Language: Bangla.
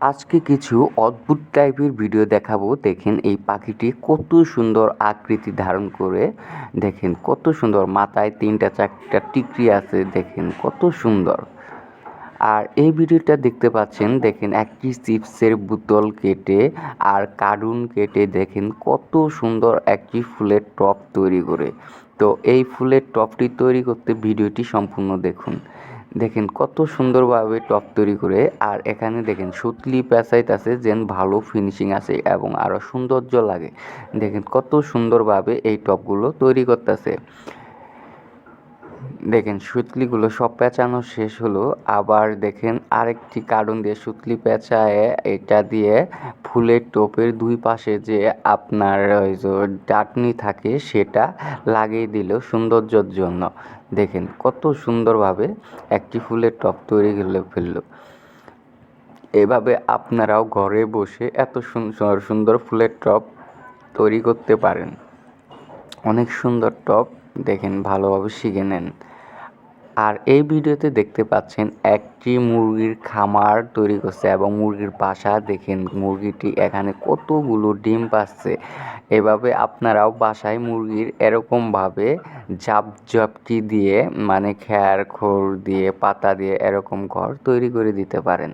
আজকে কিছু অদ্ভুত টাইপের ভিডিও দেখাবো। দেখেন এই পাখিটি কত সুন্দর আকৃতি ধারণ করে। দেখেন কত সুন্দর মাথায় তিনটা চারটা টিকরি আছে। দেখেন কত সুন্দর। আর এই ভিডিওটা দেখতে পাচ্ছেন, দেখেন একটি চিপসের বোতল কেটে আর কার্টুন কেটে দেখেন কত সুন্দর একটি ফুলের টপ তৈরি করে। তো এই ফুলের টপটি তৈরি করতে ভিডিওটি সম্পূর্ণ দেখুন। দেখেন কত সুন্দরভাবে টপ তৈরি করে, আর এখানে দেখেন সুতলি প্যাসাইট আছে, যেন ভালো ফিনিশিং আছে এবং আরও সৌন্দর্য লাগে। দেখেন কত সুন্দরভাবে এই টপগুলো তৈরি করতেছে। দেখেন, সুতলিগুলো সব পেঁচানো শেষ হলো। আবার দেখেন, আরেকটি কার্টুন দিয়ে সুতলি পেঁচায়, এটা দিয়ে ফুলের টোপের দুই পাশে যে আপনার ওই যে ডাটনি থাকে, সেটা লাগিয়ে দিল সৌন্দর্যর জন্য। দেখেন, কত সুন্দরভাবে একটি ফুলের টপ তৈরি করে ফেলল। এভাবে আপনারাও ঘরে বসে এত সুন্দর সুন্দর ফুলের টপ তৈরি করতে পারেন। অনেক সুন্দর টপ, দেখেন, ভালোভাবে শিখে নেন। আর এই ভিডিওতে দেখতে পাচ্ছেন একটি মুরগির খামার তৈরি করছে এবং মুরগির বাসা। দেখেন মুরগিটি এখানে কতগুলো ডিম পাচ্ছে। এভাবে আপনারাও বাসায় মুরগির এরকমভাবে ঝাপ ঝাপটি দিয়ে মানে খ্যার খোর দিয়ে, পাতা দিয়ে এরকম ঘর তৈরি করে দিতে পারেন।